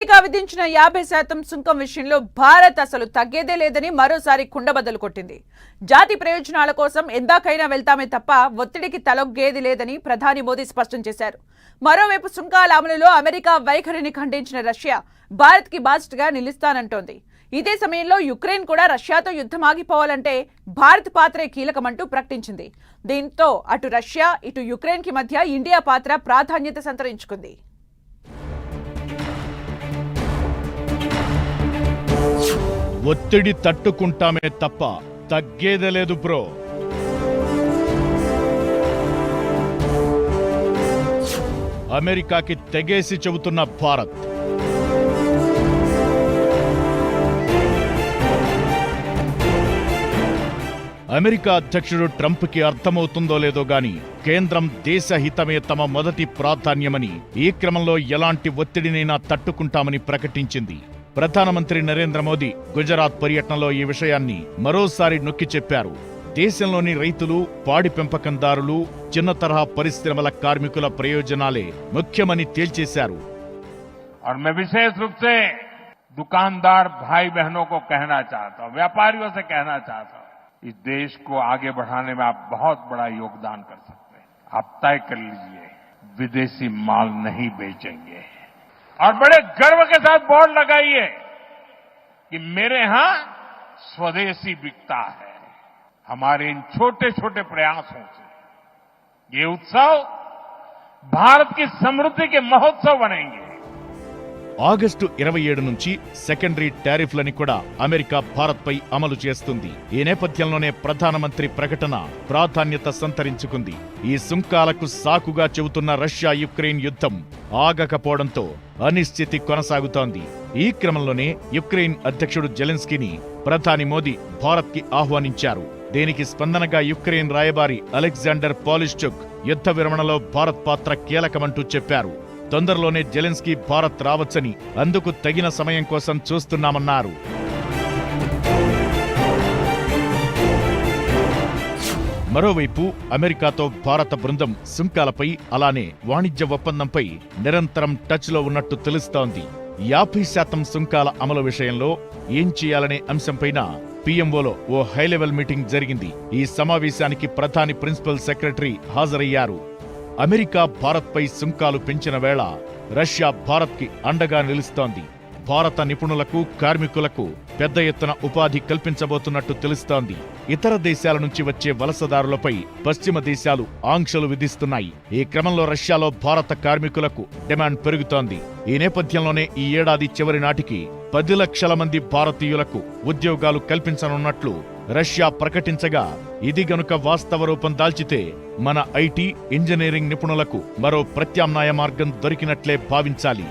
America విధించిన యాభై శాతం సుంకం విషయంలో భారత్ అసలు తగ్గేదే లేదని మరోసారి కుండబద్దలు కొట్టింది. జాతి ప్రయోజనాల కోసం ఎందాకైనా వెళ్తామే తప్ప ఒత్తిడికి తలొగ్గేది లేదని ప్రధాని మోదీ స్పష్టం చేశారు. మరోవైపు సుంకాల అమలులో అమెరికా వైఖరిని ఖండించిన రష్యా భారత్కి బాధ్యతగా నిలుస్తానంటోంది. ఇదే సమయంలో యుక్రెయిన్ కూడా రష్యాతో యుద్ధం ఆగిపోవాలంటే భారత్ పాత్రే కీలకమంటూ ప్రకటించింది. దీంతో అటు రష్యా ఇటు యుక్రెయిన్కి మధ్య ఇండియా పాత్ర ప్రాధాన్యత సంతరించుకుంది. ఒత్తిడి తట్టుకుంటామే తప్ప తగ్గేదే లేదు బ్రో. అమెరికాకి తెగేసి చెబుతున్న భారత్. అమెరికా అధ్యక్షుడు ట్రంప్కి అర్థమవుతుందో లేదో గాని కేంద్రం దేశ హితమే తమ మొదటి ప్రాధాన్యమని ఈ క్రమంలో ఎలాంటి ఒత్తిడినైనా తట్టుకుంటామని ప్రకటించింది. ప్రధానమంత్రి నరేంద్ర మోదీ గుజరాత్ పర్యటనలో ఈ విషయాన్ని మరోసారి నొక్కి చెప్పారు దేశంలోని రైతులు పాడి పెంపకందారులు చిన్న తరహా పరిశ్రమల కార్మికుల ప్రయోజనాలే ముఖ్యమని తేల్చేశారు और मैं विशेष रूप से दुकानदार भाई बहनों को कहना चाहता हूं व्यापारियों से कहना चाहता हूं इस देश को आगे बढ़ाने में आप बहुत बड़ा योगदान कर सकते हैं आप तय कर लीजिए विदेशी माल नहीं बेचेंगे और बड़े गर्व के साथ बोर्ड लगाइए कि मेरे यहाँ स्वदेशी बिकता है। हमारे इन छोटे छोटे प्रयासों से ये उत्सव भारत की समृद्धि के महोत्सव बनेंगे। ఆగస్టు ఇరవై ఏడు నుంచి సెకండరీ టారిఫ్లని కూడా అమెరికా భారత్పై అమలు చేస్తుంది. ఈ నేపథ్యంలోనే ప్రధానమంత్రి ప్రకటన ప్రాధాన్యత సంతరించుకుంది. ఈ సుంకాలకు సాకుగా చెబుతున్న రష్యా యుక్రెయిన్ యుద్ధం ఆగకపోవడంతో అనిశ్చితి కొనసాగుతోంది. ఈ క్రమంలోనే యుక్రెయిన్ అధ్యక్షుడు జెలెన్స్కీని ప్రధాని మోదీ భారత్కి ఆహ్వానించారు. దీనికి స్పందనగా యుక్రెయిన్ రాయబారి అలెగ్జాండర్ పాలిస్చుక్ యుద్ధ విరమణలో భారత్ పాత్ర కీలకమంటూ చెప్పారు. తొందరలోనే జెలెన్స్కీ భారత్ రావచ్చని అందుకు తగిన సమయం కోసం చూస్తున్నామన్నారు. మరోవైపు అమెరికాతో భారత బృందం సుంకాలపై అలానే వాణిజ్య ఒప్పందంపై నిరంతరం టచ్లో ఉన్నట్టు తెలుస్తోంది. యాభై శాతం సుంకాల అమలు విషయంలో ఏం చేయాలనే అంశంపైన పీఎంఓలో ఓ హైలెవెల్ మీటింగ్ జరిగింది. ఈ సమావేశానికి ప్రధాని ప్రిన్సిపల్ సెక్రటరీ హాజరయ్యారు. అమెరికా భారత్పై సుంకాలు పెంచిన వేళ రష్యా భారత్కి అండగా నిలుస్తోంది. భారత నిపుణులకు కార్మికులకు పెద్ద ఎత్తున ఉపాధి కల్పించబోతున్నట్టు తెలుస్తోంది. ఇతర దేశాల నుంచి వచ్చే వలసదారులపై పశ్చిమ దేశాలు ఆంక్షలు విధిస్తున్నాయి. ఈ క్రమంలో రష్యాలో భారత కార్మికులకు డిమాండ్ పెరుగుతోంది. ఈ నేపథ్యంలోనే ఈ ఏడాది చివరి నాటికి పది లక్షల మంది భారతీయులకు ఉద్యోగాలు కల్పించనున్నట్లు రష్యా ప్రకటించగా ఇది గనుక వాస్తవ రూపం దాల్చితే మన ఐటీ ఇంజనీరింగ్ నిపుణులకు మరో ప్రత్యామ్నాయ మార్గం దొరికినట్లే భావించాలి.